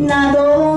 nadó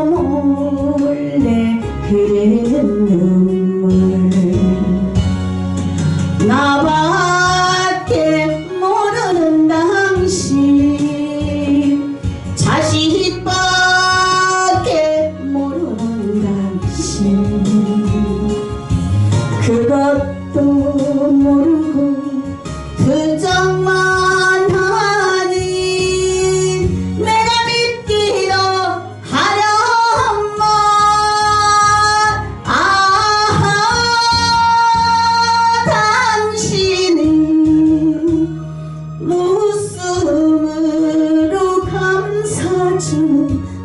you.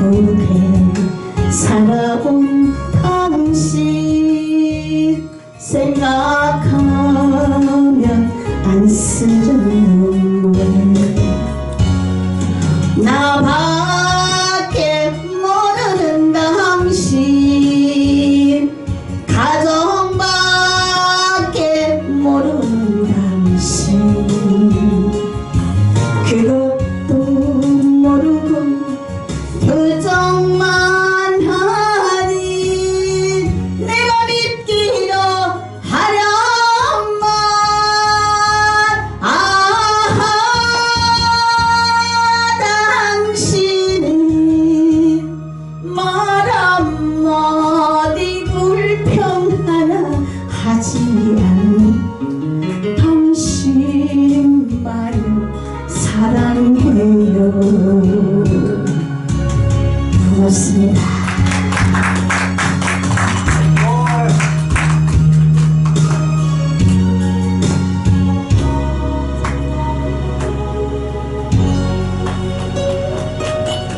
행복해 살아온 당신 생각하면 안쓰는 눈물 나 봐. 고맙습니다.